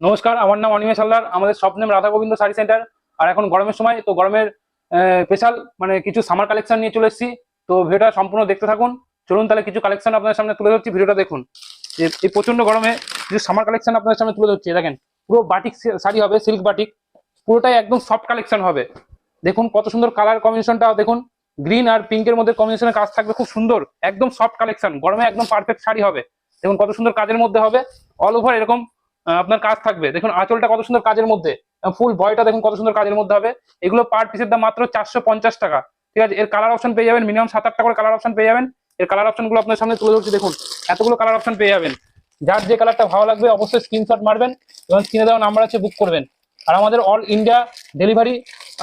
নমস্কার, আমার নাম অনিমেষ হালদার, আমাদের সব নেম রাধা গোবিন্দ শাড়ি সেন্টার আর এখন গরমের সময়, তো গরমের স্পেশাল মানে কিছু সামার কালেকশন নিয়ে চলে এসেছি, তো ভিডিওটা সম্পূর্ণ দেখতে থাকুন। চলুন তাহলে কিছু কালেকশন আপনাদের সামনে তুলে ধরছি, ভিডিওটা দেখুন। এই প্রচণ্ড গরমে কিছু সামার কালেকশন আপনাদের সামনে তুলে ধরছি দেখেন, পুরো বাটিক শাড়ি হবে সিল্ক বাটিক পুরোটাই একদম সফট কালেকশন হবে। দেখুন কত সুন্দর কালার কম্বিনেশনটা দেখুন গ্রিন আর পিঙ্কের মধ্যে কম্বিনেশনের কাজ থাকবে, খুব সুন্দর, একদম সফট কালেকশন গরমে একদম পারফেক্ট শাড়ি হবে। দেখুন কত সুন্দর কাজের মধ্যে হবে অল ওভার এরকম আপনার কাজ থাকবে। দেখুন, আঁচলটা কত সুন্দর কাজের মধ্যে। ফুল বয়টা দেখুন কত সুন্দর কাজের মধ্যে হবে। এগুলো পার পিসের দাম মাত্র চারশো পঞ্চাশ টাকা। ঠিক আছে? এর কালার অপশন পেয়ে যাবেন মিনিমাম সাত আটটা করে কালার অপশন পেয়ে যাবেন। এর কালার অপশনগুলো আপনার সামনে তুলে ধরছি। দেখুন, এতগুলো কালার অপশন পেয়ে যাবেন। যার যে কালারটা ভালো লাগবে, অবশ্যই স্ক্রিনশট মারবেন এবং স্ক্রিনে দেওয়া নাম্বার আছে বুক করবেন। আর আমাদের অল ইন্ডিয়া ডেলিভারি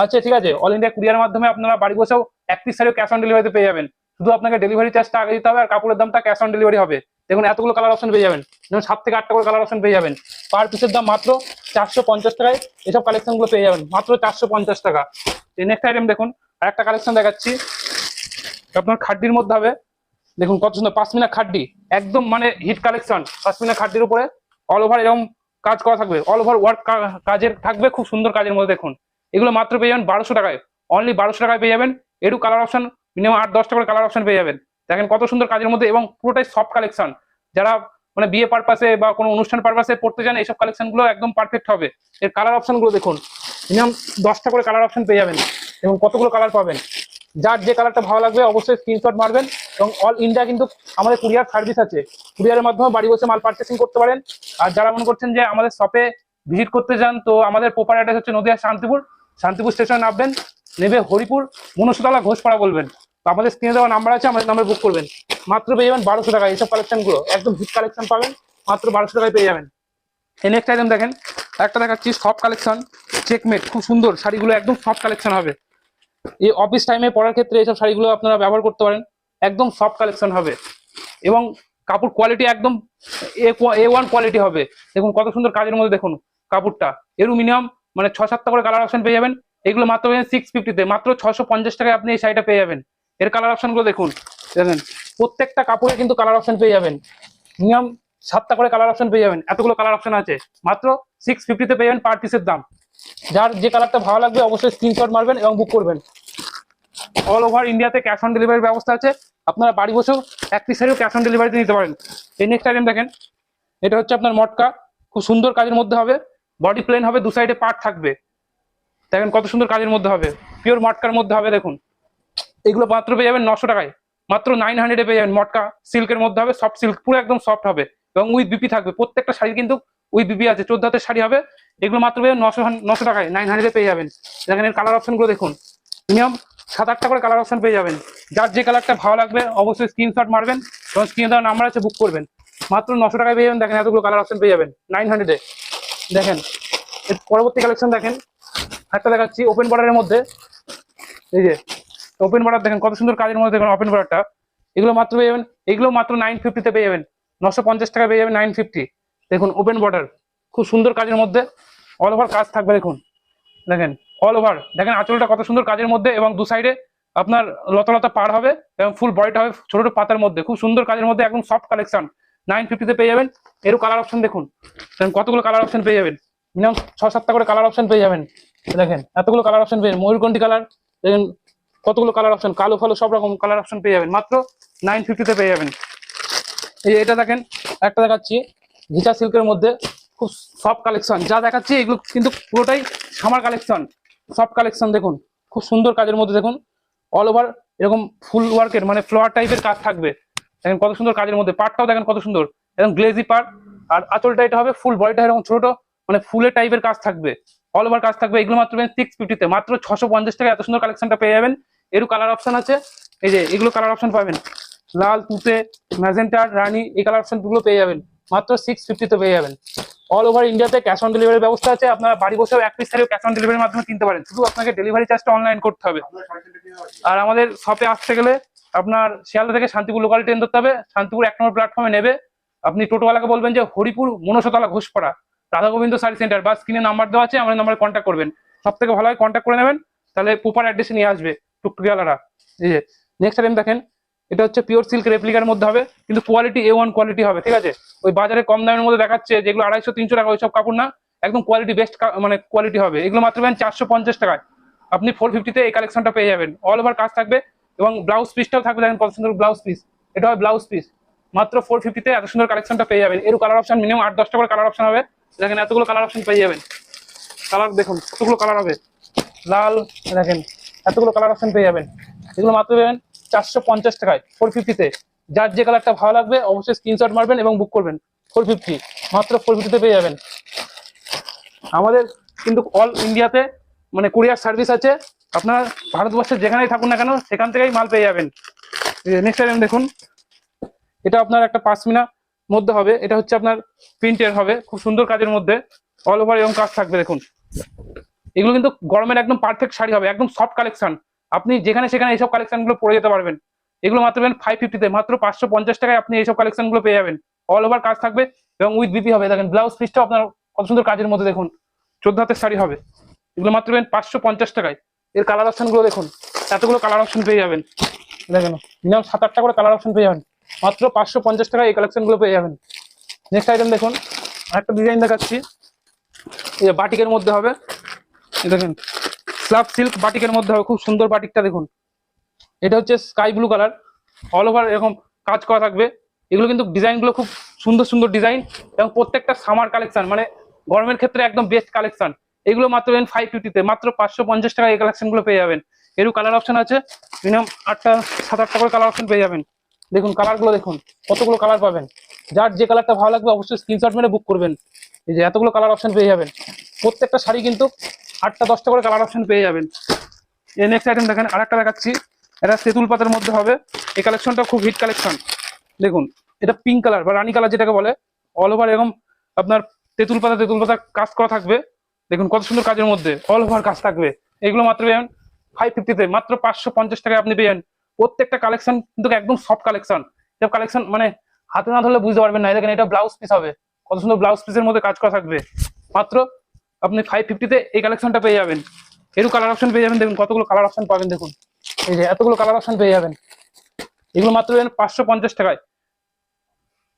আছে, ঠিক আছে? অল ইন্ডিয়া কুরিয়ার মাধ্যমে আপনারা বাড়ি বসেও এক পিস শাড়িও ক্যাশ অন ডেলিভারিতে পেয়ে যাবেন। শুধু আপনাকে ডেলিভারি চার্জটা আগে দিতে হবে আর কাপড়ের দামটা ক্যাশ অন ডেলিভারি হবে। দেখুন, এতগুলো কালার অপশন পেয়ে যাবেন। যেমন সাত থেকে আটটা করে কালার অপশন পেয়ে যাবেন। পার পিসের দাম মাত্র চারশো পঞ্চাশ টাকায় এসব কালেকশনগুলো পেয়ে যাবেন। মাত্র চারশো পঞ্চাশ টাকা। নেক্সট আইটেম দেখুন আর একটা কালেকশন দেখাচ্ছি। আপনার খাড্ডির মধ্যে হবে। দেখুন, কত সুন্দর পাঁচমিনা খাড্ডি। একদম মানে হিট কালেকশন পাঁচমিনা খাড্ডির উপরে। অল ওভার এরকম কাজ করা থাকবে। অল ওভার ওয়ার্ক কাজের থাকবে, খুব সুন্দর কাজের মধ্যে দেখুন। এগুলো মাত্র পেয়ে যাবেন বারোশো টাকায়। অনলি বারোশো টাকায় পেয়ে যাবেন। এটু কালার অপশন মিনিমাম আট, দশটা করে কালার অপশন পেয়ে যাবেন। দেখেন কত সুন্দর কাজের মধ্যে এবং পুরোটাই সফট কালেকশন যারা মানে বিয়ে পারপাসে বা কোনো অনুষ্ঠান পারপাসে পড়তে চান, এইসব কালেকশনগুলো একদম পারফেক্ট হবে। এর কালার অপশনগুলো দেখুন। মিনিমাম দশটা করে কালার অপশন পেয়ে যাবেন এবং কতগুলো কালার পাবেন। যার যে কালারটা ভালো লাগবে অবশ্যই স্ক্রিনশট মারবেন এবং অল ইন্ডিয়া কিন্তু আমাদের কুরিয়ার সার্ভিস আছে। কুরিয়ারের মাধ্যমে বাড়ি বসে মাল পার্চেসিং করতে পারেন। আর যারা মনে করছেন যে আমাদের শপে ভিজিট করতে যান তো আমাদের প্রপার অ্যাড্রেস হচ্ছে নদিয়া শান্তিপুর। শান্তিপুর স্টেশনে নামবেন, নেবে হরিপুর মনসুতলা ঘোষপাড়া বলবেন। আমাদের স্ক্রিনে দেওয়া নাম্বার আছে, আমাদের নাম্বার বুক করবেন। মাত্র পেয়ে যাবেন বারোশো টাকা এইসব কালেকশনগুলো। একদম হিট কালেকশন পাবেন, মাত্র বারোশো টাকায় পেয়ে যাবেন। এই নেক্সট আইটেম দেখেন, একটা দেখাচ্ছি সফট কালেকশন চেকমেট খুব সুন্দর, শাড়িগুলো একদম সফট কালেকশন হবে। এই অফিস টাইমে পড়ার ক্ষেত্রে এইসব শাড়িগুলো আপনারা ব্যবহার করতে পারেন, একদম সফট কালেকশন হবে। এবং কাপড় কোয়ালিটি একদম এ ওয়ান কোয়ালিটি হবে। দেখুন কত সুন্দর কাজের মধ্যে দেখুন কাপড়টা। এরও মিনিমাম মানে ছ সাতটা করে কালার অপশন পেয়ে যাবেন। এগুলো মাত্র সিক্স ফিফটিতে মাত্র ছশো পঞ্চাশ টাকায় আপনি এই শাড়িটা পেয়ে যাবেন। এর কালার অপশনগুলো দেখুন। দেখেন প্রত্যেকটা কাপড়ে কিন্তু কালার অপশন পেয়ে যাবেন। মিনিমাম সাতটা করে কালার অপশন পেয়ে যাবেন। এতগুলো কালার অপশন আছে। মাত্র সিক্স ফিফটিতে পেয়ে যাবেন পার পিসের দাম। যার যে কালারটা ভালো লাগবে অবশ্যই স্ক্রিনশট মারবেন এবং বুক করবেন। অল ওভার ইন্ডিয়াতে ক্যাশ অন ডেলিভারির ব্যবস্থা আছে। আপনারা বাড়ি বসেও এক পিস শাড়িও ক্যাশ অন ডেলিভারিতে নিতে পারেন। এই নেক্সট আইটেম দেখেন। এটা হচ্ছে আপনার মটকা। খুব সুন্দর কাজের মধ্যে হবে। বডি প্লেন হবে, দু সাইডে পার্ট থাকবে। দেখেন কত সুন্দর কাজের মধ্যে হবে। পিওর মটকার মধ্যে হবে, দেখুন। এগুলো মাত্র পেয়ে যাবেন নশো টাকায়। মাত্র নাইন হান্ড্রেডে পেয়ে যাবেন মটকা, সিল্কের মধ্যে হবে সফট সিল্ক পুরো একদম সফট হবে এবং উইথ বিপি থাকবে। প্রত্যেকটা শাড়ি কিন্তু উইথ বিপি আছে, চোদ্দ হাতের শাড়ি হবে। এগুলো মাত্র পেয়ে নশো নশো টাকায় নাইন হান্ড্রেডে পেয়ে যাবেন। দেখেন এর কালার অপশনগুলো দেখুন। মিনিমাম সাত আটটা করে কালার অপশন পেয়ে যাবেন। যার যে কালারটা ভালো লাগবে, অবশ্যই স্ক্রিনশট মারবেন এবং স্ক্রিনে দেওয়ার নাম্বার আছে বুক করবেন। মাত্র নশো টাকায় পেয়ে যাবেন, দেখেন এতগুলো কালার অপশন পেয়ে যাবেন নাইন হান্ড্রেডে দেখেন, এর পরবর্তী কালেকশন দেখেন। একটা দেখাচ্ছি ওপেন বর্ডারের মধ্যে। এই যে ওপেন বর্ডার দেখেন, কত সুন্দর কাজের মধ্যে দেখুন ওপেন বর্ডারটা এগুলো মাত্র পেয়ে যাবেন, এগুলো মাত্র নাইন ফিফটিতে পেয়ে যাবেন। নশো পঞ্চাশ টাকা পেয়ে যাবেন নাইন ফিফটি দেখুন ওপেন বর্ডার খুব সুন্দর কাজের মধ্যে। অল ওভার কাজ থাকবে, দেখুন। দেখেন অল ওভার দেখেন, আঁচলটা কত সুন্দর কাজের মধ্যে এবং দু সাইডে আপনার লতা লতা পার হবে এবং ফুল বডিটা হবে ছোট ছোট পাতার মধ্যে। খুব সুন্দর কাজের মধ্যে, একদম সফট কালেকশন নাইন ফিফটিতে পেয়ে যাবেন। এরও কালার অপশন দেখুন। দেখেন, কতগুলো কালার অপশন পেয়ে যাবেন। মিনিমাম ছ সাতটা করে কালার অপশন পেয়ে যাবেন। দেখেন, এতগুলো কালার অপশন পেয়ে যাবেন। ময়ূরকণ্ঠী কালার দেখেন কতগুলো কালার অপশন কালো ফালো সব রকম কালার অপশন পেয়ে যাবেন। মাত্র নাইন ফিফটিতে পেয়ে যাবেন। এই এটা দেখেন, একটা দেখাচ্ছি ঘিচা সিল্কের মধ্যে খুব সফট কালেকশন যা দেখাচ্ছি এগুলো কিন্তু পুরোটাই সামার কালেকশন সফট কালেকশন দেখুন, খুব সুন্দর কাজের মধ্যে দেখুন অল ওভার এরকম ফুল ওয়ার্কের মানে ফ্লোয়ার টাইপের কাজ থাকবে। দেখেন কত সুন্দর কাজের মধ্যে পার্টটাও দেখেন কত সুন্দর। এরকম গ্লেজি পার্ট আর আঁচলটা এটা হবে ফুল বডিটা এরকম ছোট মানে ফুলের টাইপের কাজ থাকবে। অল ওভার কাজ থাকবে, এগুলো মাত্র সিক্স ফিফটিতে মাত্র ছশো পঞ্চাশ টাকা এত সুন্দর কালেকশনটা পেয়ে যাবেন। এরও কালার অপশন আছে। এই যে, এগুলো কালার অপশন পাবেন। লাল, তুতে ম্যাজেন্টা রানি এই কালার অপশনগুলো পেয়ে যাবেন। মাত্র সিক্স ফিফটিতে পেয়ে যাবেন। অল ওভার ইন্ডিয়াতে ক্যাশ অন ডেলিভারির ব্যবস্থা আছে। আপনারা বাড়ি বসেও এক পিস শাড়িও ক্যাশ অন ডেলিভারির মাধ্যমে কিনতে পারেন। শুধু আপনাকে ডেলিভারি চার্জটা অনলাইন করতে হবে। আর আমাদের শপে আসতে গেলে আপনার শিয়ালদা থেকে শান্তিপুর লোকাল ট্রেন ধরতে হবে। শান্তিপুর এক নম্বর প্ল্যাটফর্মে নেবে। আপনি টোটোওয়ালাকে বলবেন যে, হরিপুর মনসতলা ঘোষপাড়া রাধা গোবিন্দ শাড়ি সেন্টার বা স্ক্রিনে নাম্বার দেওয়া আছে, আমাদের নাম্বারে কন্ট্যাক্ট করবেন। সব থেকে ভালো হয় কন্ট্যাক্ট করে নেবেন। তাহলে প্রপার অ্যাড্রেসে নিয়ে আসবে। টুকটুকিওয়ালারা এই যে নেক্সট টাইম দেখেন, এটা হচ্ছে পিওর সিল্ক রেপ্লিকার মধ্যে হবে, কিন্তু কোয়ালিটি এ ওয়ান কোয়ালিটি হবে, ঠিক আছে? ওই বাজারে কম দামের মধ্যে দেখাচ্ছে, যেগুলো আড়াইশো, তিনশো টাকা, ওইসব কাপড় না, একদম কোয়ালিটি বেস্ট মানে কোয়ালিটি হবে। এগুলো মাত্র পাবেন চারশো পঞ্চাশ টাকায়। আপনি ফোর ফিফটিতে এই কালেকশনটা পেয়ে যাবেন। অল ওভার কাজ থাকবে, এবং ব্লাউজ পিসটাও থাকবে, দেখেন কত সুন্দর ব্লাউজ পিস এটা হয় ব্লাউজ পিস মাত্র ফোর ফিফটিতে এত সুন্দর কালেকশনটা পেয়ে যাবেন। এর কালার অপশন মিনিমাম আট, দশটা করে কালার অপশন হবে। দেখেন এতগুলো কালার অপশন পেয়ে যাবেন। কালার দেখুন, কতগুলো কালার হবে। লাল, দেখেন। এতগুলো কালার অপশন পেয়ে যাবেন। এগুলো মাত্র পাবেন চারশো পঞ্চাশ টাকায় ফোর ফিফটিতে যার যে কালারটা ভালো লাগবে, অবশ্যই স্ক্রিনশট মারবেন এবং বুক করবেন। ফোর ফিফটি মাত্র ফোর ফিফটিতে পেয়ে যাবেন। আমাদের কিন্তু অল ইন্ডিয়াতে মানে কুরিয়ার সার্ভিস আছে। আপনার ভারতবর্ষের যেখানেই থাকুন না কেন, সেখান থেকেই মাল পেয়ে যাবেন। নেক্সট আইটেম দেখুন। এটা আপনার একটা পাঁচমিনা মধ্যে হবে। এটা হচ্ছে আপনার প্রিন্টের হবে। খুব সুন্দর কাজের মধ্যে। অল ওভার এবং কাজ থাকবে, দেখুন। এগুলো কিন্তু গরমের একদম পারফেক্ট শাড়ি হবে, একদম সফট কালেকশন আপনি যেখানে সেখানে এইসব কালেকশনগুলো পরে যেতে পারবেন। এগুলো মাত্র পেবেন ফাইভ ফিফটিতে মাত্র পাঁচশো পঞ্চাশ টাকায় আপনি এইসব কালেকশনগুলো পেয়ে যাবেন। অল ওভার কাজ থাকবে এবং উইথ বিপি হবে। দেখেন ব্লাউজ পিসটাও আপনার কত সুন্দর কাজের মধ্যে দেখুন। চোদ্দ হাতের শাড়ি হবে। এগুলো মাত্র পেবেন পাঁচশো পঞ্চাশ টাকায়। এর কালার অপশনগুলো দেখুন। এতগুলো কালার অপশন পেয়ে যাবেন। দেখেন মিনিমাম সাত আটটা করে কালার অপশন পেয়ে যাবেন। মাত্র পাঁচশো পঞ্চাশ টাকায় এই কালেকশনগুলো পেয়ে যাবেন। নেক্সট আইটেম দেখুন। আরেকটা ডিজাইন দেখাচ্ছি। এই বাটিকের মধ্যে হবে। দেখেন, স্লাব সিল্ক বাটিকের মধ্যে হবে, খুব সুন্দর বাটিকটা দেখুন। এটা হচ্ছে sky blue colour all over এরকম কাজ করা থাকবে। এগুলো কিন্তু ডিজাইনগুলো খুব সুন্দর সুন্দর ডিজাইন এবং প্রত্যেকটা সামার কালেকশন মানে গরমের ক্ষেত্রে একদম বেস্ট কালেকশন এগুলো মাত্র পেন ফাইভ ফিফটিতে মাত্র পাঁচশো পঞ্চাশ টাকা এই কালেকশনগুলো পেয়ে যাবেন। এরও কালার অপশন আছে মিনিমাম আটটা, সাত আটটা করে কালার অপশন পেয়ে যাবেন। দেখুন কালারগুলো দেখুন, কতগুলো কালার পাবেন। যার যে কালারটা ভালো লাগবে, অবশ্যই স্ক্রিনশট মেরে বুক করবেন। এই যে এতগুলো কালার অপশন পেয়ে যাবেন। প্রত্যেকটা শাড়ি কিন্তু আটটা, দশটা করে কালার অপশন পেয়ে যাবেন। এই নেক্সট আইটেম দেখেন, আরেকটা দেখাচ্ছি। এটা তেঁতুল পাতার মধ্যে হবে। এই কালেকশনটা খুব হিট কালেকশন দেখুন, এটা পিঙ্ক কালার বা রানী কালার যেটাকে বলে অল ওভার এরকম আপনার তেঁতুল পাতা তেঁতুল পাতা কাজ করা থাকবে। দেখুন, কত সুন্দর কাজের মধ্যে অল ওভার কাজ থাকবে। এগুলো মাত্র পেয়েন ফাইভ ফিফটিতে মাত্র পাঁচশো পঞ্চাশ টাকায় আপনি পেয়েন প্রত্যেকটা কালেকশন কিন্তু একদম সফট কালেকশন সব কালেকশন মানে হাতে না ধরলে বুঝতে পারবেন না। দেখেন, এটা ব্লাউজ পিস হবে। কত সুন্দর ব্লাউজ পিসের মধ্যে কাজ করা থাকবে। মাত্র আপনি ফাইভ ফিফটিতে এই কালেকশনটা পেয়ে যাবেন। এরও কালার অপশন পেয়ে যাবেন, দেখুন কতগুলো কালার অপশন পাবেন, দেখুন। এই যে এতগুলো কালার অপশন পেয়ে যাবেন। এগুলো মাত্র পাঁচশো পঞ্চাশ টাকায়।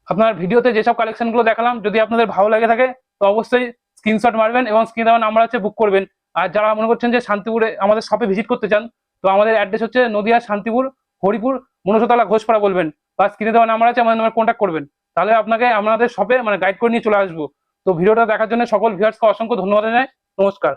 আপনার ভিডিওতে যেসব কালেকশনগুলো দেখালাম, যদি আপনাদের ভালো লাগে থাকে, তো অবশ্যই স্ক্রিনশট মারবেন এবং স্ক্রিন দেওয়ার নাম্বার আছে বুক করবেন। আর যারা মনে করছেন যে শান্তিপুরে আমাদের শপে ভিজিট করতে চান, তো আমাদের অ্যাড্রেস হচ্ছে নদিয়া, শান্তিপুর, হরিপুর, মনসতলা ঘোষপাড়া বলবেন। বা স্ক্রিনে দেওয়া নাম্বার আছে, আমাদের নাম্বার কন্ট্যাক্ট করবেন। তাহলে আপনাকে আমাদের শপে মানে গাইড করে নিয়ে চলে আসব। তো ভিডিওটা দেখার জন্য সকল ভিউয়ার্সকে অসংখ্য ধন্যবাদ জানাই। নমস্কার।